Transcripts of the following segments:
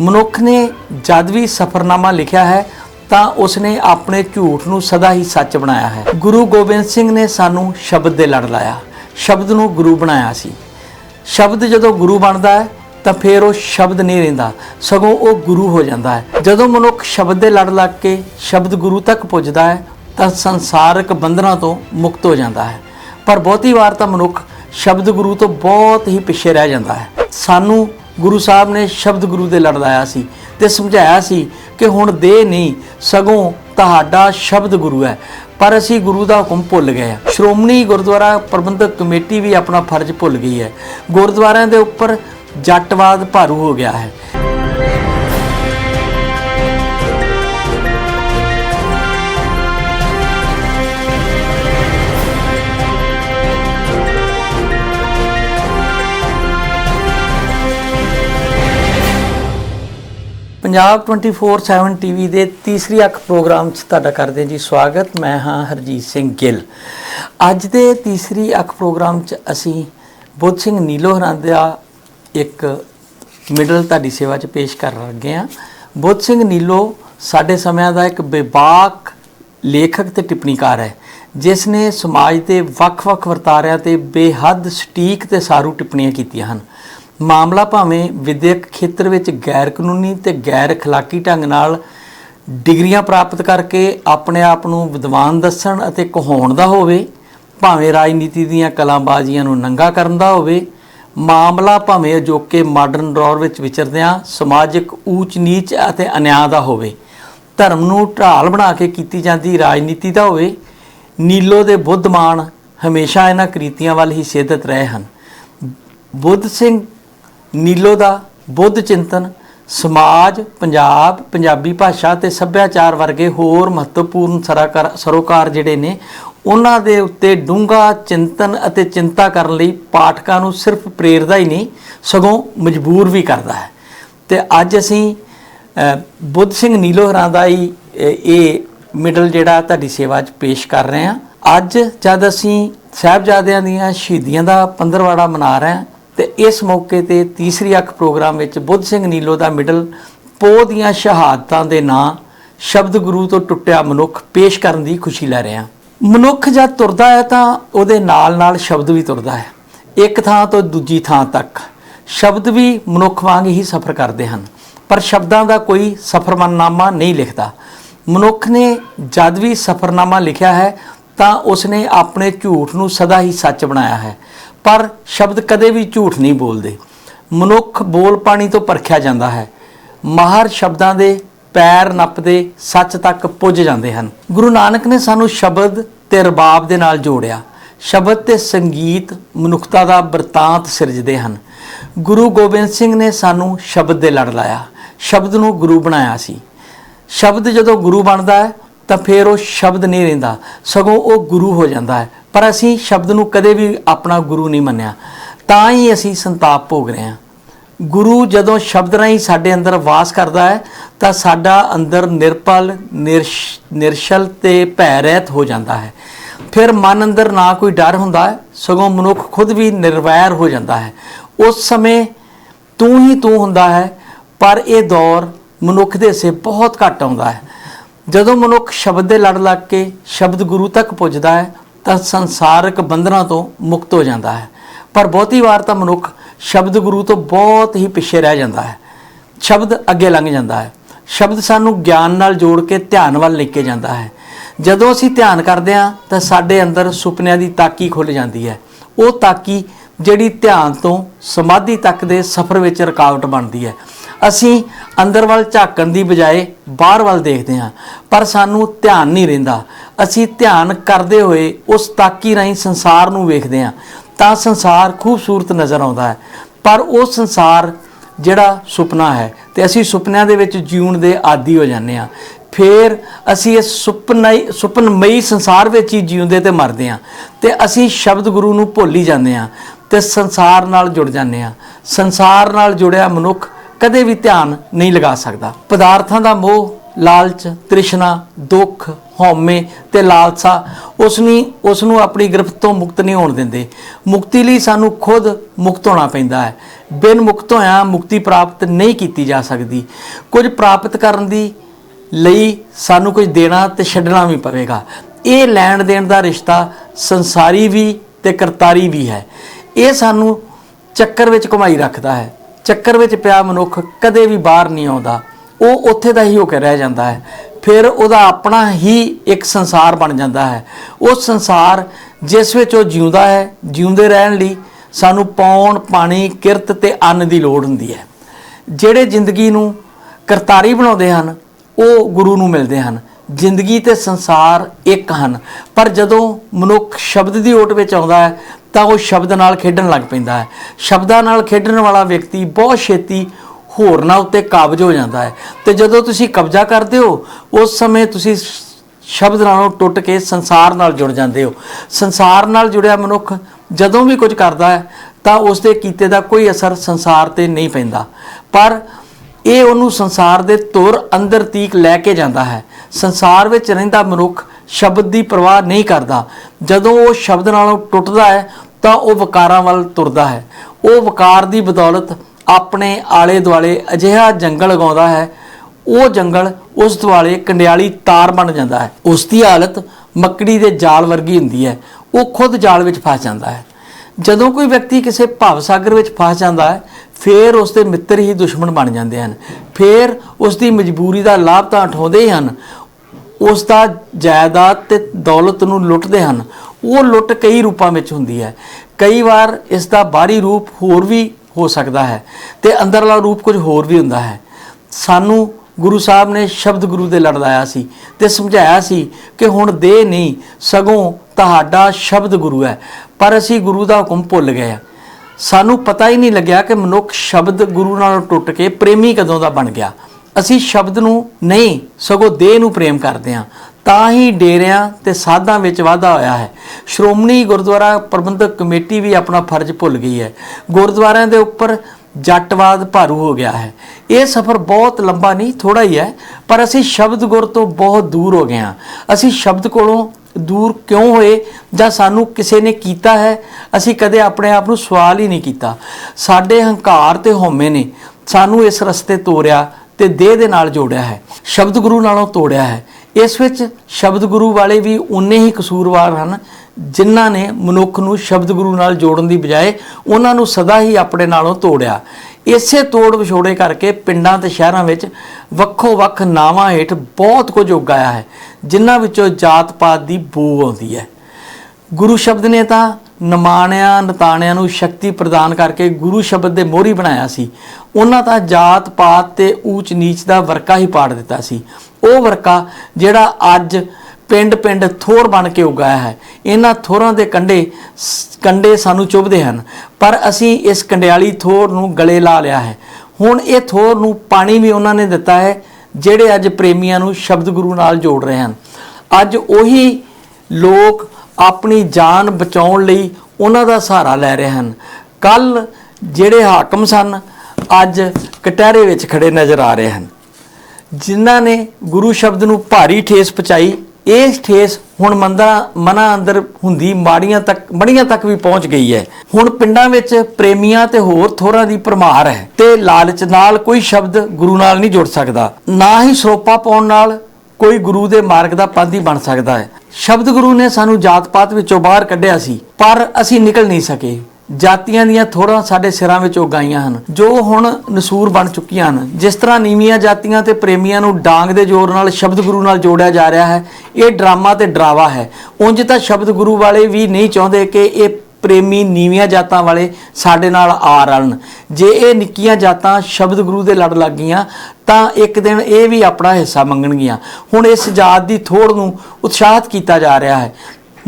ਮਨੁੱਖ ਨੇ ਜਦ ਵੀ ਸਫਰਨਾਮਾ ਲਿਖਿਆ ਹੈ, ਤਾਂ ਉਸਨੇ ਆਪਣੇ ਝੂਠ ਨੂੰ ਸਦਾ ਹੀ ਸੱਚ ਬਣਾਇਆ ਹੈ। ਗੁਰੂ ਗੋਬਿੰਦ ਸਿੰਘ ਨੇ ਸਾਨੂੰ ਸ਼ਬਦ ਦੇ ਲੜ ਲਾਇਆ। ਸ਼ਬਦ ਨੂੰ ਗੁਰੂ ਬਣਾਇਆ ਸੀ। ਸ਼ਬਦ ਜਦੋਂ ਗੁਰੂ ਬਣਦਾ ਹੈ, ਤਾਂ ਫਿਰ ਉਹ ਸ਼ਬਦ ਨਹੀਂ ਰਹਿੰਦਾ। ਸਗੋਂ ਉਹ ਗੁਰੂ ਹੋ ਜਾਂਦਾ ਹੈ। ਜਦੋਂ ਮਨੁੱਖ ਸ਼ਬਦ ਦੇ ਲੜ ਲੱਗ ਕੇ ਸ਼ਬਦ ਗੁਰੂ ਤੱਕ ਪੁੱਜਦਾ ਹੈ, ਤਾਂ ਸੰਸਾਰਕ ਬੰਧਨਾਂ ਤੋਂ ਮੁਕਤ ਹੋ ਜਾਂਦਾ ਹੈ। ਪਰ ਬਹੁਤੀ ਵਾਰ ਤਾਂ ਮਨੁੱਖ ਸ਼ਬਦ ਗੁਰੂ ਤੋਂ ਬਹੁਤ ਹੀ ਪਿੱਛੇ ਰਹਿ ਜਾਂਦਾ ਹੈ। ਸਾਨੂੰ ਗੁਰੂ ਸਾਹਿਬ ਨੇ ਸ਼ਬਦ ਗੁਰੂ ਦੇ ਲੜ ਲਾਇਆ ਸੀ ਤੇ ਸਮਝਾਇਆ ਸੀ ਕਿ ਹੁਣ ਦੇ ਨਹੀਂ, ਸਗੋਂ ਤੁਹਾਡਾ ਸ਼ਬਦ ਗੁਰੂ ਹੈ। ਪਰ ਅਸੀਂ ਗੁਰੂ ਦਾ ਹੁਕਮ ਭੁੱਲ ਗਏ ਹਾਂ। ਸ਼੍ਰੋਮਣੀ ਗੁਰਦੁਆਰਾ ਪ੍ਰਬੰਧਕ ਕਮੇਟੀ ਵੀ ਆਪਣਾ ਫਰਜ਼ ਭੁੱਲ ਗਈ ਹੈ। ਗੁਰਦੁਆਰਿਆਂ ਦੇ ਉੱਪਰ ਜੱਟਵਾਦ ਭਾਰੂ ਹੋ ਗਿਆ ਹੈ। ਪੰਜਾਬ 24/7 ਟੀਵੀ ਦੇ ਤੀਸਰੀ ਅੱਖ ਪ੍ਰੋਗਰਾਮ 'ਚ ਤੁਹਾਡਾ ਕਰਦੇ ਹਾਂ ਜੀ ਸਵਾਗਤ। ਮੈਂ ਹਾਂ ਹਰਜੀਤ ਸਿੰਘ ਗਿੱਲ। ਅੱਜ ਦੇ ਤੀਸਰੀ ਅੱਖ ਪ੍ਰੋਗਰਾਮ 'ਚ ਅਸੀਂ ਬੁੱਧ ਸਿੰਘ ਨੀਲੋ ਹਰਾਂ ਦਾ ਇੱਕ ਮਿਡਲ ਤੁਹਾਡੀ ਸੇਵਾ 'ਚ ਪੇਸ਼ ਕਰ ਲੱਗੇ ਹਾਂ। ਬੁੱਧ ਸਿੰਘ ਨੀਲੋ ਸਾਡੇ ਸਮਿਆਂ ਦਾ ਇੱਕ ਬੇਬਾਕ ਲੇਖਕ ਤੇ ਟਿੱਪਣੀਕਾਰ ਹੈ, ਜਿਸ ਨੇ ਸਮਾਜ ਦੇ ਵੱਖ-ਵੱਖ ਵਰਤਾਰਿਆਂ ਤੇ ਬੇਹੱਦ ਸਟੀਕ ਤੇ ਸਾਰੂ ਟਿੱਪਣੀਆਂ ਕੀਤੀਆਂ ਹਨ। ਮਾਮਲਾ ਭਾਵੇਂ ਵਿਦਿਅਕ ਖੇਤਰ ਵਿੱਚ ਗੈਰ ਕਾਨੂੰਨੀ ਤੇ ਗੈਰ اخلاقی ਢੰਗ ਨਾਲ ਡਿਗਰੀਆਂ ਪ੍ਰਾਪਤ ਕਰਕੇ ਆਪਣੇ ਆਪ ਨੂੰ ਵਿਦਵਾਨ ਦੱਸਣ ਅਤੇ ਕਹਾਉਣ ਦਾ ਹੋਵੇ ਭਾਵੇਂ ਰਾਜਨੀਤੀ ਦੀਆਂ ਕਲਾਬਾਜ਼ੀਆਂ ਨੂੰ ਨੰਗਾ ਕਰਨ ਦਾ ਹੋਵੇ ਮਾਮਲਾ ਭਾਵੇਂ ਅਜੋਕੇ ਮਾਡਰਨ ਦੌਰ ਵਿੱਚ ਵਿਚਰਦਿਆਂ ਸਮਾਜਿਕ ਊਚ ਨੀਚ ਅਤੇ ਅਨਿਆਂ ਦਾ ਹੋਵੇ ਧਰਮ ਨੂੰ ਢਾਲ ਬਣਾ ਕੇ ਕੀਤੀ ਜਾਂਦੀ ਰਾਜਨੀਤੀ ਦਾ ਹੋਵੇ ਨੀਲੋ ਦੇ ਬੁੱਧਮਾਨ ਹਮੇਸ਼ਾ ਇਹਨਾਂ ਕ੍ਰੀਤੀਆਂ ਵੱਲ ਹੀ ਸੇਧਤ ਰਹੇ ਹਨ ਬੁੱਧ ਸਿੰਘ ਨੀਲੋ ਦਾ ਬੁੱਧ ਚਿੰਤਨ, ਸਮਾਜ, ਪੰਜਾਬ, ਪੰਜਾਬੀ ਭਾਸ਼ਾ ਤੇ ਸੱਭਿਆਚਾਰ ਵਰਗੇ ਹੋਰ ਮਹੱਤਵਪੂਰਨ ਸਰਾਕਾਰ, ਸਰੋਕਾਰ ਜਿਹੜੇ ਨੇ, ਉਹਨਾਂ ਦੇ ਉੱਤੇ ਡੂੰਘਾ ਚਿੰਤਨ ਅਤੇ ਚਿੰਤਾ ਕਰਨ ਲਈ ਪਾਠਕਾਂ ਨੂੰ ਸਿਰਫ ਪ੍ਰੇਰਦਾ ਹੀ ਨਹੀਂ, ਸਗੋਂ ਮਜਬੂਰ ਵੀ ਕਰਦਾ ਹੈ। ਤੇ ਅੱਜ ਅਸੀਂ ਬੁੱਧ ਸਿੰਘ ਨੀਲੋ ਹਰਾਂ ਦਾ ਹੀ ਇਹ ਮਿਡਲ ਜਿਹੜਾ ਤੁਹਾਡੀ ਸੇਵਾ 'ਚ ਪੇਸ਼ ਕਰ ਰਹੇ ਹਾਂ। ਅੱਜ ਜਦ ਅਸੀਂ ਸਾਹਿਬਜ਼ਾਦਿਆਂ ਦੀਆਂ ਸ਼ਹੀਦੀਆਂ ਦਾ ਪੰਦਰਵਾੜਾ ਮਨਾ ਰਹੇ ਹਾਂ ਤੇ ਇਸ ਮੌਕੇ ਤੇ ਤੀਸਰੀ ਅੱਖ ਪ੍ਰੋਗਰਾਮ ਵਿੱਚ ਬੁੱਧ ਸਿੰਘ ਨੀਲੋ ਦਾ ਮਿਡਲ ਪੋਹ ਦੀਆਂ ਸ਼ਹਾਦਤਾਂ ਦੇ ਨਾਂ ਸ਼ਬਦ ਗੁਰੂ ਤੋਂ ਟੁੱਟਿਆ ਮਨੁੱਖ ਪੇਸ਼ ਕਰਨ ਦੀ ਖੁਸ਼ੀ ਲੈ ਰਿਹਾ। ਮਨੁੱਖ ਜਦ ਤੁਰਦਾ ਹੈ ਤਾਂ ਉਹਦੇ ਨਾਲ ਨਾਲ ਸ਼ਬਦ ਵੀ ਤੁਰਦਾ ਹੈ। ਇੱਕ ਥਾਂ ਤੋਂ ਦੂਜੀ ਥਾਂ ਤੱਕ ਸ਼ਬਦ ਵੀ ਮਨੁੱਖ ਵਾਂਗ ਹੀ ਸਫ਼ਰ ਕਰਦੇ ਹਨ। ਪਰ ਸ਼ਬਦਾਂ ਦਾ ਕੋਈ ਸਫ਼ਰਨਾਮਾ ਨਹੀਂ ਲਿਖਦਾ। ਮਨੁੱਖ ਨੇ ਜਦ ਵੀ ਸਫ਼ਰਨਾਮਾ ਲਿਖਿਆ ਹੈ ਤਾਂ ਉਸਨੇ ਆਪਣੇ ਝੂਠ ਨੂੰ ਸਦਾ ਹੀ ਸੱਚ ਬਣਾਇਆ ਹੈ। ਪਰ ਸ਼ਬਦ ਕਦੇ ਵੀ ਝੂਠ ਨਹੀਂ ਬੋਲਦੇ। ਮਨੁੱਖ ਬੋਲ ਪਾਣੀ ਤੋਂ ਪਰਖਿਆ ਜਾਂਦਾ ਹੈ। ਮਾਹਰ ਸ਼ਬਦਾਂ ਦੇ ਪੈਰ ਨੱਪਦੇ ਸੱਚ ਤੱਕ ਪੁੱਜ ਜਾਂਦੇ ਹਨ। ਗੁਰੂ ਨਾਨਕ ਨੇ ਸਾਨੂੰ ਸ਼ਬਦ ਤੇ ਰਬਾਬ ਦੇ ਨਾਲ ਜੋੜਿਆ। ਸ਼ਬਦ ਤੇ ਸੰਗੀਤ ਮਨੁੱਖਤਾ ਦਾ ਬਰਤਾਂਤ ਸਿਰਜਦੇ ਹਨ। ਗੁਰੂ ਗੋਬਿੰਦ ਸਿੰਘ ਨੇ ਸਾਨੂੰ ਸ਼ਬਦ ਦੇ ਲੜ ਲਾਇਆ। ਸ਼ਬਦ ਨੂੰ ਗੁਰੂ ਬਣਾਇਆ ਸੀ। ਸ਼ਬਦ ਜਦੋਂ ਗੁਰੂ ਬਣਦਾ ਹੈ ਤਾਂ ਫਿਰ ਉਹ ਸ਼ਬਦ ਨਹੀਂ ਰਹਿੰਦਾ। ਸਗੋਂ ਉਹ ਗੁਰੂ ਹੋ ਜਾਂਦਾ ਹੈ। ਪਰ ਅਸੀਂ ਸ਼ਬਦ ਨੂੰ ਕਦੇ ਵੀ ਆਪਣਾ ਗੁਰੂ ਨਹੀਂ ਮੰਨਿਆ। ਤਾਂ ਹੀ ਅਸੀਂ ਸੰਤਾਪ ਭੋਗ ਰਹੇ ਹਾਂ। ਗੁਰੂ ਜਦੋਂ ਸ਼ਬਦ ਰਾਹੀਂ ਸਾਡੇ ਅੰਦਰ ਵਾਸ ਕਰਦਾ ਹੈ, ਤਾਂ ਸਾਡਾ ਅੰਦਰ ਨਿਰਪਲ, ਨਿਰਸ਼- ਨਿਰਸ਼ਲ ਤੇ ਭੈ ਰਹਿਤ ਹੋ ਜਾਂਦਾ ਹੈ। ਫਿਰ ਮਨ ਅੰਦਰ ਨਾ ਕੋਈ ਡਰ ਹੁੰਦਾ ਹੈ, ਸਗੋਂ ਮਨੁੱਖ ਖੁਦ ਵੀ ਨਿਰਵੈਰ ਹੋ ਜਾਂਦਾ ਹੈ। ਉਸ ਸਮੇਂ ਤੂੰ ਹੀ ਤੂੰ ਹੁੰਦਾ ਹੈ, ਪਰ ਇਹ ਦੌਰ ਮਨੁੱਖ ਦੇ ਸੇ ਬਹੁਤ ਘੱਟ ਆਉਂਦਾ ਹੈ। ਜਦੋਂ ਮਨੁੱਖ ਸ਼ਬਦ ਦੇ ਲੜ ਲੱਗ ਕੇ ਸ਼ਬਦ ਗੁਰੂ ਤੱਕ ਪੁੱਜਦਾ ਹੈ, ਤਾਂ ਸੰਸਾਰਕ ਬੰਧਨਾਂ ਤੋਂ ਮੁਕਤ ਹੋ ਜਾਂਦਾ ਹੈ। ਪਰ ਬਹੁਤੀ ਵਾਰ ਤਾਂ ਮਨੁੱਖ ਸ਼ਬਦ ਗੁਰੂ ਤੋਂ ਬਹੁਤ ਹੀ ਪਿੱਛੇ ਰਹਿ ਜਾਂਦਾ ਹੈ। ਸ਼ਬਦ ਅੱਗੇ ਲੰਘ ਜਾਂਦਾ ਹੈ। ਸ਼ਬਦ ਸਾਨੂੰ ਗਿਆਨ ਨਾਲ ਜੋੜ ਕੇ ਧਿਆਨ ਵੱਲ ਲੈ ਕੇ ਜਾਂਦਾ ਹੈ। ਜਦੋਂ ਅਸੀਂ ਧਿਆਨ ਕਰਦੇ ਹਾਂ, ਤਾਂ ਸਾਡੇ ਅੰਦਰ ਸੁਪਨਿਆਂ ਦੀ ਤਾਕੀ ਖੁੱਲ ਜਾਂਦੀ ਹੈ। ਉਹ ਤਾਕੀ ਜਿਹੜੀ ਧਿਆਨ ਤੋਂ ਸਮਾਧੀ ਤੱਕ ਦੇ ਸਫ਼ਰ ਵਿੱਚ ਰੁਕਾਵਟ ਬਣਦੀ ਹੈ। ਅਸੀਂ ਅੰਦਰ ਵੱਲ ਝਾਕਣ ਦੀ ਬਜਾਏ ਬਾਹਰ ਵੱਲ ਦੇਖਦੇ ਹਾਂ। ਪਰ ਸਾਨੂੰ ਧਿਆਨ ਨਹੀਂ ਰਹਿੰਦਾ। ਅਸੀਂ ਧਿਆਨ ਕਰਦੇ ਹੋਏ ਉਸ ਤਾਕੀ ਰਾਹੀਂ ਸੰਸਾਰ ਨੂੰ ਵੇਖਦੇ ਹਾਂ। ਤਾਂ ਸੰਸਾਰ ਖੂਬਸੂਰਤ ਨਜ਼ਰ ਆਉਂਦਾ ਹੈ। ਪਰ ਉਹ ਸੰਸਾਰ ਜਿਹੜਾ ਸੁਪਨਾ ਹੈ ਤੇ ਅਸੀਂ ਸੁਪਨਿਆਂ ਦੇ ਵਿੱਚ ਜਿਉਣ ਦੇ ਆਦੀ ਹੋ ਜਾਂਦੇ ਹਾਂ। ਫਿਰ ਅਸੀਂ ਇਸ ਸੁਪਨਈ ਸੁਪਨਮਈ ਸੰਸਾਰ ਵਿੱਚ ਹੀ ਜਿਉਂਦੇ ਤੇ ਮਰਦੇ ਹਾਂ। ਤੇ ਅਸੀਂ ਸ਼ਬਦ ਗੁਰੂ ਨੂੰ ਭੁੱਲ ਹੀ ਜਾਂਦੇ ਹਾਂ ਤੇ ਸੰਸਾਰ ਨਾਲ ਜੁੜ ਜਾਂਦੇ ਹਾਂ। ਸੰਸਾਰ ਨਾਲ ਜੁੜਿਆ ਮਨੁੱਖ ਕਦੇ ਵੀ ਧਿਆਨ ਨਹੀਂ ਲਗਾ ਸਕਦਾ। ਪਦਾਰਥਾਂ ਦਾ ਮੋਹ, ਲਾਲਚ, ਤ੍ਰਿਸ਼ਨਾ, ਦੁੱਖ, ਹਉਮੈ ਤੇ ਲਾਲਸਾ ਉਸ ਨੂੰ ਉਸ ਨੂੰ ਆਪਣੀ ਗ੍ਰਿਫਤ ਤੋਂ ਮੁਕਤ ਨਹੀਂ ਹੋਣ ਦਿੰਦੇ। ਮੁਕਤੀ ਲਈ ਸਾਨੂੰ ਖੁਦ ਮੁਕਤ ਹੋਣਾ ਪੈਂਦਾ ਹੈ। ਬਿਨ ਮੁਕਤ ਹੋਇਆ ਮੁਕਤੀ ਪ੍ਰਾਪਤ ਨਹੀਂ ਕੀਤੀ ਜਾ ਸਕਦੀ। ਕੁਝ ਪ੍ਰਾਪਤ ਕਰਨ ਦੀ ਲਈ ਸਾਨੂੰ ਕੁਝ ਦੇਣਾ ਤੇ ਛੱਡਣਾ ਵੀ ਪਵੇਗਾ। ਇਹ ਲੈਣ ਦੇਣ ਦਾ ਰਿਸ਼ਤਾ ਸੰਸਾਰੀ ਵੀ ਤੇ ਕਰਤਾਰੀ ਵੀ ਹੈ। ਇਹ ਸਾਨੂੰ ਚੱਕਰ ਵਿੱਚ ਘੁਮਾਈ ਰੱਖਦਾ ਹੈ। ਚੱਕਰ ਵਿੱਚ ਪਿਆ ਮਨੁੱਖ ਕਦੇ ਵੀ ਬਾਹਰ ਨਹੀਂ ਆਉਂਦਾ। ਉਹ ਉੱਥੇ ਦਾ ਹੀ ਹੋ ਕੇ ਰਹਿ ਜਾਂਦਾ ਹੈ। ਫਿਰ ਉਹਦਾ ਆਪਣਾ ਹੀ ਇੱਕ ਸੰਸਾਰ ਬਣ ਜਾਂਦਾ ਹੈ। ਉਹ ਸੰਸਾਰ ਜਿਸ ਵਿੱਚ ਉਹ ਜਿਉਂਦਾ ਹੈ, ਜਿਉਂਦੇ ਰਹਿਣ ਲਈ ਸਾਨੂੰ ਪੌਣ, ਪਾਣੀ, ਕਿਰਤ ਤੇ ਅੰਨ ਦੀ ਲੋੜ ਹੁੰਦੀ ਹੈ। ਜਿਹੜੇ ਜ਼ਿੰਦਗੀ ਨੂੰ ਕਰਤਾਰੀ ਬਣਾਉਂਦੇ ਹਨ, ਉਹ ਗੁਰੂ ਨੂੰ ਮਿਲਦੇ ਹਨ। ਜ਼ਿੰਦਗੀ ਤੇ ਸੰਸਾਰ ਇੱਕ ਹਨ। ਪਰ ਜਦੋਂ ਮਨੁੱਖ ਸ਼ਬਦ ਦੀ ਓਟ ਵਿੱਚ ਆਉਂਦਾ ਹੈ, ਤਾਂ ਉਹ ਸ਼ਬਦ ਨਾਲ ਖੇਡਣ ਲੱਗ ਪੈਂਦਾ ਹੈ। ਸ਼ਬਦਾਂ ਨਾਲ ਖੇਡਣ ਵਾਲਾ ਵਿਅਕਤੀ ਬਹੁਤ ਛੇਤੀ ਹੋਰਨਾਂ ਉੱਤੇ ਕਾਬਜ ਹੋ ਜਾਂਦਾ ਹੈ। ਤੇ ਜਦੋਂ ਤੁਸੀਂ ਕਬਜ਼ਾ ਕਰਦੇ ਹੋ, ਉਸ ਸਮੇਂ ਤੁਸੀਂ ਸ਼ਬਦ ਨਾਲੋਂ ਟੁੱਟ ਕੇ ਸੰਸਾਰ ਨਾਲ ਜੁੜ ਜਾਂਦੇ ਹੋ। ਸੰਸਾਰ ਨਾਲ ਜੁੜਿਆ ਮਨੁੱਖ ਜਦੋਂ ਵੀ ਕੁਝ ਕਰਦਾ ਹੈ, ਤਾਂ ਉਸ ਦੇ ਕੀਤੇ ਦਾ ਕੋਈ ਅਸਰ ਸੰਸਾਰ ਤੇ ਨਹੀਂ ਪੈਂਦਾ। ਪਰ ਇਹ ਉਹਨੂੰ ਸੰਸਾਰ ਦੇ ਤੁਰ ਅੰਦਰ ਤੀਕ ਲੈ ਕੇ ਜਾਂਦਾ ਹੈ। ਸੰਸਾਰ ਵਿੱਚ ਰਹਿੰਦਾ ਮਨੁੱਖ ਸ਼ਬਦ ਦੀ ਪਰਵਾਹ ਨਹੀਂ ਕਰਦਾ। ਜਦੋਂ ਉਹ ਸ਼ਬਦ ਨਾਲੋਂ ਟੁੱਟਦਾ ਹੈ, ਤਾਂ ਉਹ ਵਿਕਾਰਾਂ ਵੱਲ ਤੁਰਦਾ ਹੈ। ਉਹ ਵਿਕਾਰ ਦੀ ਬਦੌਲਤ ਆਪਣੇ ਆਲੇ ਦੁਆਲੇ ਅਜਿਹਾ ਜੰਗਲ ਲਗਾਉਂਦਾ ਹੈ। ਉਹ ਜੰਗਲ ਉਸ ਦੁਆਲੇ ਕੰਡਿਆਲੀ ਤਾਰ ਬਣ ਜਾਂਦਾ ਹੈ। ਉਸ ਦੀ ਹਾਲਤ ਮੱਕੜੀ ਦੇ ਜਾਲ ਵਰਗੀ ਹੁੰਦੀ ਹੈ। ਉਹ ਖੁਦ ਜਾਲ ਵਿੱਚ ਫਸ ਜਾਂਦਾ ਹੈ। ਜਦੋਂ ਕੋਈ ਵਿਅਕਤੀ ਕਿਸੇ ਭਾਵ ਸਾਗਰ ਵਿੱਚ ਫਸ ਜਾਂਦਾ ਹੈ, ਫਿਰ ਉਸ ਦੇ ਮਿੱਤਰ ਹੀ ਦੁਸ਼ਮਣ ਬਣ ਜਾਂਦੇ ਹਨ। ਫਿਰ ਉਸ ਦੀ ਮਜਬੂਰੀ ਦਾ ਲਾਭ ਤਾਂ ਉਠਾਉਂਦੇ ਹੀ ਹਨ। ਉਸ ਦਾ ਜਾਇਦਾਦ ਤੇ ਦੌਲਤ ਨੂੰ ਲੁੱਟਦੇ ਹਨ। ਉਹ ਲੁੱਟ ਕਈ ਰੂਪਾਂ ਵਿੱਚ ਹੁੰਦੀ ਹੈ। ਕਈ ਵਾਰ ਇਸ ਦਾ ਬਾਹਰੀ ਰੂਪ ਹੋਰ ਵੀ ਹੋ ਸਕਦਾ ਹੈ ਤੇ ਅੰਦਰਲਾ ਰੂਪ ਕੁਝ ਹੋਰ ਵੀ ਹੁੰਦਾ ਹੈ। ਸਾਨੂੰ ਗੁਰੂ ਸਾਹਿਬ ਨੇ ਸ਼ਬਦ ਗੁਰੂ ਦੇ ਲੜ ਲਾਇਆ ਸੀ ਤੇ ਸਮਝਾਇਆ ਸੀ ਕਿ ਹੁਣ ਦੇ ਨਹੀਂ, ਸਗੋਂ ਤੁਹਾਡਾ ਸ਼ਬਦ ਗੁਰੂ ਹੈ। ਪਰ ਅਸੀਂ ਗੁਰੂ ਦਾ ਹੁਕਮ ਭੁੱਲ ਗਏ ਹਾਂ ਸਾਨੂੰ ਪਤਾ ਹੀ ਨਹੀਂ ਲੱਗਿਆ ਕਿ ਮਨੁੱਖ ਸ਼ਬਦ ਗੁਰੂ ਨਾਲ ਟੁੱਟ ਕੇ ਪ੍ਰੇਮੀ ਕਦੋਂ ਦਾ ਬਣ ਗਿਆ। ਅਸੀਂ ਸ਼ਬਦ ਨੂੰ ਨਹੀਂ, ਸਗੋਂ ਦੇਹ ਨੂੰ ਪ੍ਰੇਮ ਕਰਦੇ ਹਾਂ। ਤਾਂ ਹੀ ਡੇਰਿਆਂ ਤੇ ਸਾਧਾਂ ਵਿੱਚ ਵਾਧਾ ਹੋਇਆ ਹੈ। ਸ਼੍ਰੋਮਣੀ ਗੁਰਦੁਆਰਾ ਪ੍ਰਬੰਧਕ ਕਮੇਟੀ ਵੀ ਆਪਣਾ ਫਰਜ਼ ਭੁੱਲ ਗਈ ਹੈ। ਗੁਰਦੁਆਰਿਆਂ ਦੇ ਉੱਪਰ ਜੱਟਵਾਦ ਭਾਰੂ ਹੋ ਗਿਆ ਹੈ। ਇਹ ਸਫ਼ਰ ਬਹੁਤ ਲੰਬਾ ਨਹੀਂ ਥੋੜਾ ਹੀ ਹੈ। ਪਰ ਅਸੀਂ ਸ਼ਬਦ ਗੁਰ ਤੋਂ ਬਹੁਤ ਦੂਰ ਹੋ ਗਏ ਹਾਂ। ਅਸੀਂ ਸ਼ਬਦ ਕੋਲੋਂ ਦੂਰ ਕਿਉਂ ਹੋਏ ਜਾਂ ਸਾਨੂੰ ਕਿਸੇ ਨੇ ਕੀਤਾ ਹੈ? ਅਸੀਂ ਕਦੇ ਆਪਣੇ ਆਪ ਨੂੰ ਸਵਾਲ ਹੀ ਨਹੀਂ ਕੀਤਾ। ਸਾਡੇ ਹੰਕਾਰ ਤੇ ਹਉਮੈ ਨੇ ਸਾਨੂੰ ਇਸ ਰਸਤੇ ਤੋਰਿਆ ਤੇ ਦੇਹ ਦੇ ਨਾਲ ਜੋੜਿਆ ਹੈ। ਸ਼ਬਦ ਗੁਰੂ ਨਾਲੋਂ ਤੋੜਿਆ ਹੈ। ਇਸ ਵਿੱਚ ਸ਼ਬਦ ਗੁਰੂ ਵਾਲੇ ਵੀ ਉਨੇ ਹੀ ਕਸੂਰਵਾਰ ਹਨ, ਜਿਨ੍ਹਾਂ ਨੇ ਮਨੁੱਖ ਨੂੰ ਸ਼ਬਦ ਗੁਰੂ ਨਾਲ ਜੋੜਨ ਦੀ ਬਜਾਏ ਉਹਨਾਂ ਨੂੰ ਸਦਾ ਹੀ ਆਪਣੇ ਨਾਲੋਂ ਤੋੜਿਆ। ਇਸੇ ਤੋੜ ਵਿਛੋੜੇ ਕਰਕੇ ਪਿੰਡਾਂ ਤੇ ਸ਼ਹਿਰਾਂ ਵਿੱਚ ਵੱਖੋ ਵੱਖ ਨਾਵਾਂ ਹੇਠ ਬਹੁਤ ਕੁਝ ਉਗਾਇਆ ਹੈ, ਜਿਨ੍ਹਾਂ ਵਿੱਚੋਂ ਜਾਤ ਪਾਤ ਦੀ ਬੂ ਆਉਂਦੀ ਹੈ। ਗੁਰੂ ਸ਼ਬਦ ਨੇ ਤਾਂ ਨਮਾਣਿਆਂ, ਨਤਾਣਿਆਂ ਨੂੰ ਸ਼ਕਤੀ ਪ੍ਰਦਾਨ ਕਰਕੇ ਗੁਰੂ ਸ਼ਬਦ ਦੇ ਮੋਹਰੀ ਬਣਾਇਆ ਸੀ। ਉਹਨਾਂ ਤਾਂ ਜਾਤ ਪਾਤ ਤੇ ਊਚ ਨੀਚ ਦਾ ਵਰਕਾ ਹੀ ਪਾੜ ਦਿੱਤਾ ਸੀ। ਉਹ ਵਰਕਾ ਜਿਹੜਾ ਅੱਜ ਪਿੰਡ ਪਿੰਡ ਥੋਰ ਬਣ ਕੇ ਉਗਾਇਆ ਹੈ। ਇਹਨਾਂ ਥੋਰਾਂ ਦੇ ਕੰਡੇ ਸ- ਕੰਡੇ ਸਾਨੂੰ ਚੁਭਦੇ ਹਨ। ਪਰ ਅਸੀਂ ਇਸ ਕੰਡਿਆਲੀ ਥੋਰ ਨੂੰ ਗਲੇ ਲਾ ਲਿਆ ਹੈ। ਹੁਣ ਇਹ ਥੋਰ ਨੂੰ ਪਾਣੀ ਵੀ ਉਹਨਾਂ ਨੇ ਦਿੱਤਾ ਹੈ, ਜਿਹੜੇ ਅੱਜ ਪ੍ਰੇਮੀਆਂ ਨੂੰ ਸ਼ਬਦ ਗੁਰੂ ਨਾਲ ਜੋੜ ਰਹੇ ਹਨ। ਅੱਜ ਉਹੀ ਲੋਕ ਆਪਣੀ ਜਾਨ ਬਚਾਉਣ ਲਈ ਉਹਨਾਂ ਦਾ ਸਹਾਰਾ ਲੈ ਰਹੇ ਹਨ। ਕੱਲ ਜਿਹੜੇ ਹਾਕਮ ਸਨ, ਅੱਜ ਕਟਹਿਰੇ ਵਿੱਚ ਖੜੇ ਨਜ਼ਰ ਆ ਰਹੇ ਹਨ। ਜਿਨ੍ਹਾਂ ਨੇ ਗੁਰੂ ਸ਼ਬਦ ਨੂੰ ਭਾਰੀ ਠੇਸ ਪਹੁੰਚਾਈ ਇਹ ਠੇਸ ਹੁਣ ਮੰਦਾਂ ਮਨਾਂ ਅੰਦਰ ਹੁੰਦੀ, ਮਾੜੀਆਂ ਤੱਕ, ਮੜੀਆਂ ਤੱਕ ਵੀ ਪਹੁੰਚ ਗਈ ਹੈ। ਹੁਣ ਪਿੰਡਾਂ ਵਿੱਚ ਪ੍ਰੇਮੀਆਂ ਤੇ ਹੋਰ ਥੋਰਾਂ ਦੀ ਭਰਮਾਰ ਹੈ ਤੇ ਲਾਲਚ ਨਾਲ ਕੋਈ ਸ਼ਬਦ ਗੁਰੂ ਨਾਲ ਨਹੀਂ ਜੁੜ ਸਕਦਾ। ਨਾ ਹੀ ਸਰੋਪਾ ਪਾਉਣ ਨਾਲ ਕੋਈ ਗੁਰੂ ਦੇ ਮਾਰਗ ਦਾ ਪਾਂਧੀ ਬਣ ਸਕਦਾ ਹੈ। ਸ਼ਬਦ ਗੁਰੂ ਨੇ ਸਾਨੂੰ ਜਾਤ ਪਾਤ ਵਿੱਚੋਂ ਬਾਹਰ ਕੱਢਿਆ ਸੀ, ਪਰ ਅਸੀਂ ਨਿਕਲ ਨਹੀਂ ਸਕੇ। ਜਾਤੀਆਂ ਦੀਆਂ ਥੋੜਾਂ ਸਾਡੇ ਸਿਰਾਂ ਵਿੱਚ ਉਗਾਈਆਂ ਹਨ, ਜੋ ਹੁਣ ਨਸੂਰ ਬਣ ਚੁੱਕੀਆਂ ਹਨ। ਜਿਸ ਤਰ੍ਹਾਂ ਨੀਵੀਆਂ ਜਾਤੀਆਂ ਤੇ ਪ੍ਰੇਮੀਆਂ ਨੂੰ ਡਾਂਗ ਦੇ ਜ਼ੋਰ ਨਾਲ, ਸ਼ਬਦ ਗੁਰੂ ਨਾਲ ਜੋੜਿਆ ਜਾ ਰਿਹਾ ਹੈ, ਇਹ ਡਰਾਮਾ ਤੇ ਡਰਾਵਾ ਹੈ। ਉਂਝ ਤਾਂ ਸ਼ਬਦ ਗੁਰੂ ਵਾਲੇ ਵੀ ਨਹੀਂ ਚਾਹੁੰਦੇ ਕਿ ਇਹ ਪ੍ਰੇਮੀ ਨੀਵੀਆਂ ਜਾਤਾਂ ਵਾਲੇ ਸਾਡੇ ਨਾਲ ਆ ਰਲਣ। ਜੇ ਇਹ ਨਿੱਕੀਆਂ ਜਾਤਾਂ ਸ਼ਬਦ ਗੁਰੂ ਦੇ ਲੜ ਲੱਗ ਗਈਆਂ, ਤਾਂ ਇੱਕ ਦਿਨ ਇਹ ਵੀ ਆਪਣਾ ਹਿੱਸਾ ਮੰਗਣਗੀਆਂ। ਹੁਣ ਇਸ ਜਾਤ ਦੀ ਥੋੜ ਨੂੰ ਉਤਸ਼ਾਹਿਤ ਕੀਤਾ ਜਾ ਰਿਹਾ ਹੈ।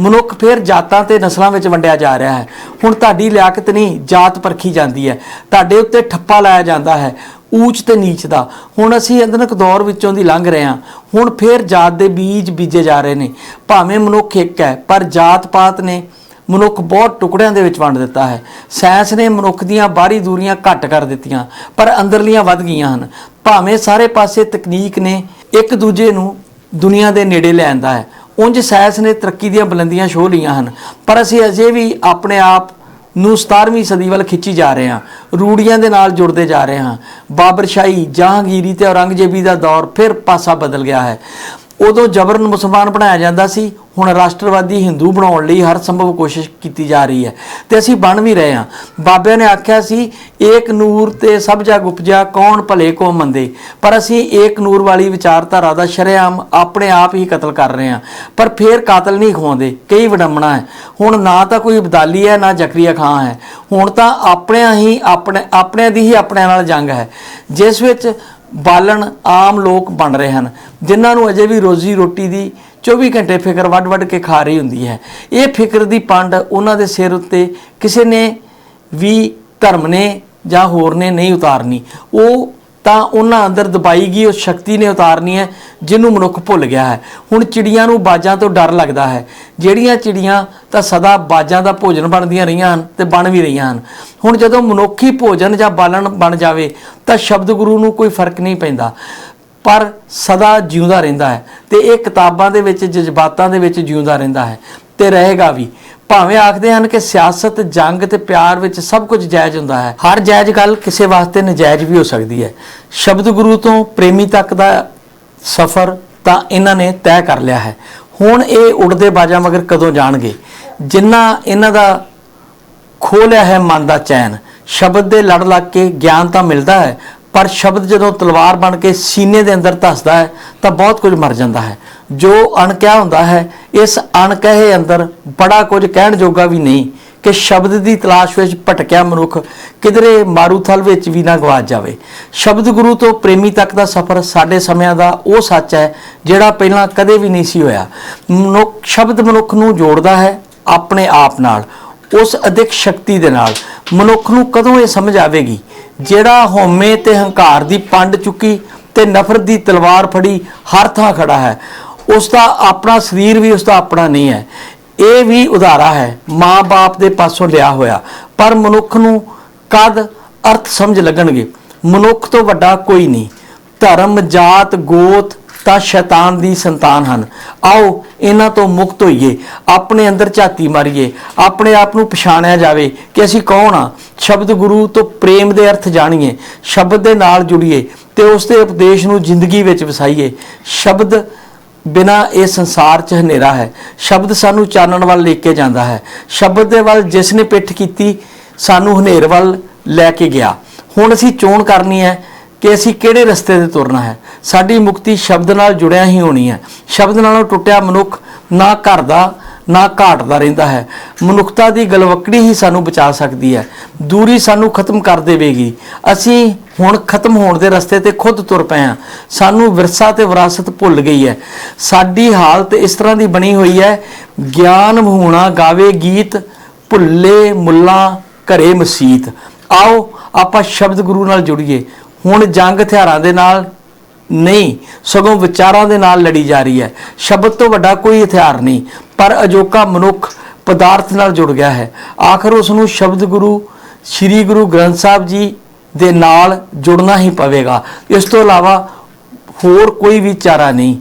ਮਨੁੱਖ ਫਿਰ ਜਾਤਾਂ ਤੇ ਨਸਲਾਂ ਵਿੱਚ ਵੰਡਿਆ ਜਾ ਰਿਹਾ ਹੈ। ਹੁਣ ਤੁਹਾਡੀ ਲਿਆਕਤ ਨਹੀਂ, ਜਾਤ ਪਰਖੀ ਜਾਂਦੀ ਹੈ। ਤੁਹਾਡੇ ਉੱਤੇ ਠੱਪਾ ਲਾਇਆ ਜਾਂਦਾ ਹੈ, ਊਚ ਤੇ ਨੀਚ ਦਾ। ਹੁਣ ਅਸੀਂ ਅੰਦਰਕ ਦੌਰ ਵਿੱਚੋਂ ਦੀ ਲੰਘ ਰਹੇ ਹਾਂ। ਹੁਣ ਫਿਰ ਜਾਤ ਦੇ ਬੀਜ ਬੀਜੇ ਜਾ ਰਹੇ ਨੇ। ਭਾਵੇਂ ਮਨੁੱਖ ਇੱਕ ਹੈ, ਪਰ ਜਾਤ ਪਾਤ ਨੇ ਮਨੁੱਖ ਬਹੁਤ ਟੁਕੜਿਆਂ ਦੇ ਵਿੱਚ ਵੰਡ ਦਿੱਤਾ ਹੈ। ਸਾਇੰਸ ਨੇ ਮਨੁੱਖ ਦੀਆਂ ਬਾਹਰੀ ਦੂਰੀਆਂ ਘੱਟ ਕਰ ਦਿੱਤੀਆਂ, ਪਰ ਅੰਦਰਲੀਆਂ ਵੱਧ ਗਈਆਂ ਹਨ। ਭਾਵੇਂ ਸਾਰੇ ਪਾਸੇ ਤਕਨੀਕ ਨੇ, ਇੱਕ ਦੂਜੇ ਨੂੰ ਦੁਨੀਆ ਦੇ ਨੇੜੇ ਲੈ ਲੈਂਦਾ ਹੈ। ਉਂਝ ਸਾਇੰਸ ਨੇ ਤਰੱਕੀ ਦੀਆਂ ਬੁਲੰਦੀਆਂ ਛੋਹ ਲਈਆਂ ਹਨ। ਪਰ ਅਸੀਂ ਅਜੇ ਵੀ ਆਪਣੇ ਆਪ ਨੂੰ 17ਵੀਂ ਸਦੀ ਵੱਲ ਖਿੱਚੀ ਜਾ ਰਹੇ ਹਾਂ। ਰੂੜੀਆਂ ਦੇ ਨਾਲ ਜੁੜਦੇ ਜਾ ਰਹੇ ਹਾਂ। ਬਾਬਰਸ਼ਾਹੀ, ਜਹਾਂਗੀਰੀ ਤੇ ਔਰੰਗਜ਼ੇਬੀ ਦਾ ਦੌਰ ਫਿਰ ਪਾਸਾ ਬਦਲ ਗਿਆ ਹੈ। ਉਦੋਂ ਜਬਰਨ ਮੁਸਲਮਾਨ ਬਣਾਇਆ ਜਾਂਦਾ ਸੀ। ਹੁਣ ਰਾਸ਼ਟਰਵਾਦੀ ਹਿੰਦੂ ਬਣਾਉਣ ਲਈ ਹਰ ਸੰਭਵ ਕੋਸ਼ਿਸ਼ ਕੀਤੀ ਜਾ ਰਹੀ ਹੈ। ਤੇ ਅਸੀਂ ਬਣ ਵੀ ਰਹੇ ਹਾਂ। ਬਾਬਿਆਂ ਨੇ ਆਖਿਆ ਸੀ, ਏਕ ਨੂਰ ਤੇ ਸਭ ਜਗ ਉਪਜਿਆ, ਕੌਣ ਭਲੇ ਕੋ ਮੰਦੇ? ਪਰ ਅਸੀਂ ਏਕ ਨੂਰ ਵਾਲੀ ਵਿਚਾਰਧਾਰਾ ਦਾ ਸ਼ਰੇਆਮ ਆਪਣੇ ਆਪ ਹੀ ਕਤਲ ਕਰ ਰਹੇ ਹਾਂ। ਪਰ ਫੇਰ ਕਾਤਲ ਨਹੀਂ ਖਵਾਉਂਦੇ ਕਈ ਵਿਡੰਬਣਾ ਹੈ। ਹੁਣ ਨਾ ਤਾਂ ਕੋਈ ਅਬਦਾਲੀ ਹੈ, ਨਾ ਜ਼ਕਰੀਆ ਖਾਂ ਹੈ। ਹੁਣ ਤਾਂ ਆਪਣਿਆਂ ਹੀ ਆਪਣੇ, ਆਪਣਿਆਂ ਦੀ ਹੀ ਆਪਣਿਆਂ ਨਾਲ ਜੰਗ ਹੈ। ਜਿਸ ਵਿੱਚ ਬਾਲਣ ਆਮ ਲੋਕ ਬਣ ਰਹੇ ਹਨ, ਜਿਨ੍ਹਾਂ ਨੂੰ ਅਜੇ ਵੀ ਰੋਜ਼ੀ ਰੋਟੀ ਦੀ 24 ਘੰਟੇ ਫਿਕਰ ਵੱਡ-ਵੱਡ ਕੇ ਖਾ ਰਹੀ ਹੁੰਦੀ ਹੈ। ਇਹ ਫਿਕਰ ਦੀ ਪੰਡ ਉਹਨਾਂ ਦੇ ਸਿਰ ਉੱਤੇ ਕਿਸੇ ਨੇ ਵੀ ਧਰਮ ਨੇ ਜਾਂ ਹੋਰ ਨੇ ਨਹੀਂ ਉਤਾਰਨੀ। ਉਹ ਤਾਂ ਉਹਨਾਂ ਅੰਦਰ ਦਬਾਈ ਗਈ ਉਸ ਸ਼ਕਤੀ ਨੇ ਉਤਾਰਨੀ ਹੈ, ਜਿਹਨੂੰ ਮਨੁੱਖ ਭੁੱਲ ਗਿਆ ਹੈ। ਹੁਣ ਚਿੜੀਆਂ ਨੂੰ ਬਾਜਾਂ ਤੋਂ ਡਰ ਲੱਗਦਾ ਹੈ। ਜਿਹੜੀਆਂ ਚਿੜੀਆਂ ਤਾਂ ਸਦਾ ਬਾਜਾਂ ਦਾ ਭੋਜਨ ਬਣਦੀਆਂ ਰਹੀਆਂ ਹਨ ਤੇ ਬਣ ਵੀ ਰਹੀਆਂ ਹਨ। ਹੁਣ ਜਦੋਂ ਮਨੁੱਖੀ ਭੋਜਨ ਜਾਂ ਬਾਲਣ ਬਣ ਜਾਵੇ, ਤਾਂ ਸ਼ਬਦ ਗੁਰੂ ਨੂੰ ਕੋਈ ਫ਼ਰਕ ਨਹੀਂ ਪੈਂਦਾ। ਪਰ ਸਦਾ ਜਿਉਂਦਾ ਰਹਿੰਦਾ ਹੈ ਤੇ ਇਹ ਕਿਤਾਬਾਂ ਦੇ ਵਿੱਚ, ਜਜ਼ਬਾਤਾਂ ਦੇ ਵਿੱਚ ਜਿਉਂਦਾ ਰਹਿੰਦਾ ਹੈ। ਤੇ ਰਹੇਗਾ ਵੀ। ਭਾਵੇਂ ਆਖਦੇ ਹਨ ਕਿ ਸਿਆਸਤ, ਜੰਗ ਤੇ ਪਿਆਰ ਵਿੱਚ ਸਭ ਕੁਝ ਜਾਇਜ਼ ਹੁੰਦਾ ਹੈ, ਹਰ ਜਾਇਜ਼ ਗੱਲ ਕਿਸੇ ਵਾਸਤੇ ਨਜਾਇਜ਼ ਵੀ ਹੋ ਸਕਦੀ ਹੈ। ਸ਼ਬਦ ਗੁਰੂ ਤੋਂ ਪ੍ਰੇਮੀ ਤੱਕ ਦਾ ਸਫ਼ਰ ਤਾਂ ਇਹਨਾਂ ਨੇ ਤੈਅ ਕਰ ਲਿਆ ਹੈ। ਹੁਣ ਇਹ ਉੜਦੇ ਬਾਜਾਂ ਮਗਰ ਕਦੋਂ ਜਾਣਗੇ? ਜਿੰਨਾ ਇਹਨਾਂ ਦਾ ਖੋ ਲਿਆ ਹੈ ਮਨ ਦਾ ਚੈਨ, ਸ਼ਬਦ ਦੇ ਲੜ ਲੱਗ ਕੇ ਗਿਆਨ ਤਾਂ ਮਿਲਦਾ ਹੈ ਪਰ ਸ਼ਬਦ ਜਦੋਂ ਤਲਵਾਰ ਬਣ ਕੇ ਸੀਨੇ ਦੇ ਅੰਦਰ ਧੱਸਦਾ ਹੈ, ਤਾਂ ਬਹੁਤ ਕੁਝ ਮਰ ਜਾਂਦਾ ਹੈ। ਜੋ ਅਣਕਿਆ ਹੁੰਦਾ ਹੈ, ਇਸ ਅਣਕਹੇ ਅੰਦਰ ਬੜਾ ਕੁਝ ਕਹਿਣ ਜੋਗਾ ਵੀ ਨਹੀਂ ਕਿ ਸ਼ਬਦ ਦੀ ਤਲਾਸ਼ ਵਿੱਚ ਭਟਕਿਆ ਮਨੁੱਖ ਕਿਧਰੇ ਮਾਰੂਥਲ ਵਿੱਚ ਵੀ ਨਾ ਗਵਾਚ ਜਾਵੇ। ਸ਼ਬਦ ਗੁਰੂ ਤੋਂ ਪ੍ਰੇਮੀ ਤੱਕ ਦਾ ਸਫ਼ਰ ਸਾਡੇ ਸਮਿਆਂ ਦਾ ਉਹ ਸੱਚ ਹੈ, ਜਿਹੜਾ ਪਹਿਲਾਂ ਕਦੇ ਵੀ ਨਹੀਂ ਸੀ ਹੋਇਆ। ਮਨੁੱਖ, ਸ਼ਬਦ ਮਨੁੱਖ ਨੂੰ ਜੋੜਦਾ ਹੈ ਆਪਣੇ ਆਪ ਨਾਲ, ਉਸ ਅਧਿਕ ਸ਼ਕਤੀ ਦੇ ਨਾਲ। ਮਨੁੱਖ ਨੂੰ ਕਦੋਂ ਇਹ ਸਮਝ ਆਵੇਗੀ ਜਿਹੜਾ ਹਉਮੈ ਤੇ ਹੰਕਾਰ ਦੀ ਪੰਡ ਚੁੱਕੀ ਤੇ ਨਫ਼ਰਤ ਦੀ ਤਲਵਾਰ ਫੜੀ, ਹਰ ਥਾਂ ਖੜਾ ਹੈ। ਉਸ ਦਾ ਆਪਣਾ ਸਰੀਰ ਵੀ ਉਸ ਦਾ ਆਪਣਾ ਨਹੀਂ ਹੈ। ਇਹ ਵੀ ਉਦਾਰਾ ਹੈ ਮਾਂ-ਬਾਪ ਦੇ ਪਾਸੋਂ ਲਿਆ ਹੋਇਆ। ਪਰ ਮਨੁੱਖ ਨੂੰ ਕਦ ਅਰਥ ਸਮਝ ਲੱਗਣਗੇ? ਮਨੁੱਖ ਤੋਂ ਵੱਡਾ ਕੋਈ ਨਹੀਂ। ਧਰਮ, ਜਾਤ, ਗੋਤ ਤਾਂ ਸ਼ੈਤਾਨ ਦੀ ਸੰਤਾਨ ਹਨ। ਆਓ, ਇਹਨਾਂ ਤੋਂ ਮੁਕਤ ਹੋਈਏ, ਆਪਣੇ ਅੰਦਰ ਝਾਤੀ ਮਾਰੀਏ, ਆਪਣੇ ਆਪ ਨੂੰ ਪਛਾਣਿਆ ਜਾਵੇ ਕਿ ਅਸੀਂ ਕੌਣ ਆ। ਸ਼ਬਦ ਗੁਰੂ ਤੋਂ ਪ੍ਰੇਮ ਦੇ ਅਰਥ ਜਾਣੀਏ, ਸ਼ਬਦ ਦੇ ਨਾਲ ਜੁੜੀਏ ਤੇ ਉਸ ਦੇ ਉਪਦੇਸ਼ ਨੂੰ ਜ਼ਿੰਦਗੀ ਵਿੱਚ ਵਸਾਈਏ। ਸ਼ਬਦ ਬਿਨਾ ਇਹ ਸੰਸਾਰ 'ਚ ਹਨੇਰਾ ਹੈ। ਸ਼ਬਦ ਸਾਨੂੰ ਚਾਨਣ ਵੱਲ ਲੈ ਕੇ ਜਾਂਦਾ ਹੈ। ਸ਼ਬਦ ਦੇ ਵੱਲ ਜਿਸ ਨੇ ਪਿੱਠ ਕੀਤੀ, ਸਾਨੂੰ ਹਨੇਰ ਵੱਲ ਲੈ ਕੇ ਗਿਆ। ਹੁਣ ਅਸੀਂ ਚੋਣ ਕਰਨੀ ਹੈ ਕਿ ਅਸੀਂ ਕਿਹੜੇ ਰਸਤੇ ਤੇ ਤੁਰਨਾ ਹੈ? ਸਾਡੀ ਮੁਕਤੀ ਸ਼ਬਦ ਨਾਲ ਜੁੜਿਆ ਹੀ ਹੋਣੀ ਹੈ। ਸ਼ਬਦ ਨਾਲੋਂ ਟੁੱਟਿਆ ਮਨੁੱਖ ਨਾ ਘਰ ਦਾ, ਨਾ ਘਾਟ ਦਾ ਰਹਿੰਦਾ ਹੈ। ਮਨੁੱਖਤਾ ਦੀ ਗਲਵਕੜੀ ਹੀ ਸਾਨੂੰ ਬਚਾ ਸਕਦੀ ਹੈ। ਦੂਰੀ ਸਾਨੂੰ ਖਤਮ ਕਰ ਦੇਵੇਗੀ। ਅਸੀਂ ਹੁਣ ਖਤਮ ਹੋਣ ਦੇ ਰਸਤੇ ਤੇ ਖੁਦ ਤੁਰ ਪਏ ਹਾਂ। ਸਾਨੂੰ ਵਿਰਸਾ ਤੇ ਵਿਰਾਸਤ ਭੁੱਲ ਗਈ ਹੈ। ਸਾਡੀ ਹਾਲਤ ਇਸ ਤਰ੍ਹਾਂ ਦੀ ਬਣੀ ਹੋਈ ਹੈ। ਗਿਆਨ ਹੋਣਾ ਗਾਵੇ ਗੀਤ, ਭੁੱਲੇ ਮੁੱਲਾ ਘਰੇ ਮਸੀਤ। ਆਓ, ਆਪਾਂ ਸ਼ਬਦ ਗੁਰੂ ਨਾਲ ਜੁੜੀਏ। ਹੁਣ ਜੰਗ ਹਥਿਆਰਾਂ ਦੇ ਨਾਲ ਨਹੀਂ, ਸਗੋਂ ਵਿਚਾਰਾਂ ਦੇ ਨਾਲ ਲੜੀ ਜਾ ਰਹੀ ਹੈ। ਸ਼ਬਦ ਤੋਂ ਵੱਡਾ ਕੋਈ ਹਥਿਆਰ ਨਹੀਂ, ਪਰ ਅਜੋਕਾ ਮਨੁੱਖ ਪਦਾਰਥ ਨਾਲ ਜੁੜ ਗਿਆ ਹੈ। ਆਖਰ ਉਸ ਨੂੰ ਸ਼ਬਦ ਗੁਰੂ, ਸ੍ਰੀ ਗੁਰੂ ਗ੍ਰੰਥ ਸਾਹਿਬ ਜੀ ਦੇ ਨਾਲ ਜੁੜਨਾ ਹੀ ਪਵੇਗਾ। ਇਸ ਤੋਂ ਇਲਾਵਾ ਹੋਰ ਕੋਈ ਵੀ ਚਾਰਾ ਨਹੀਂ।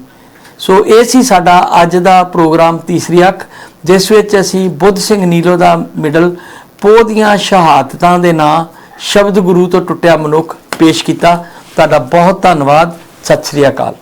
ਸੋ ਇਹ ਸੀ ਸਾਡਾ ਅੱਜ ਦਾ ਪ੍ਰੋਗਰਾਮ ਤੀਸਰੀ ਅੱਖ, ਜਿਸ ਵਿੱਚ ਅਸੀਂ ਬੁੱਧ ਸਿੰਘ ਨੀਲੋ ਦਾ ਮਿਡਲ, ਪੋਹ ਦੀਆਂ ਸ਼ਹਾਦਤਾਂ ਦੇ ਨਾਂ ਸ਼ਬਦ ਗੁਰੂ ਤੋਂ ਟੁੱਟਿਆ ਮਨੁੱਖ ਪੇਸ਼ ਕੀਤਾ। ਤੁਹਾਡਾ ਬਹੁਤ ਧੰਨਵਾਦ। ਸਤਿ ਸ੍ਰੀ ਅਕਾਲ।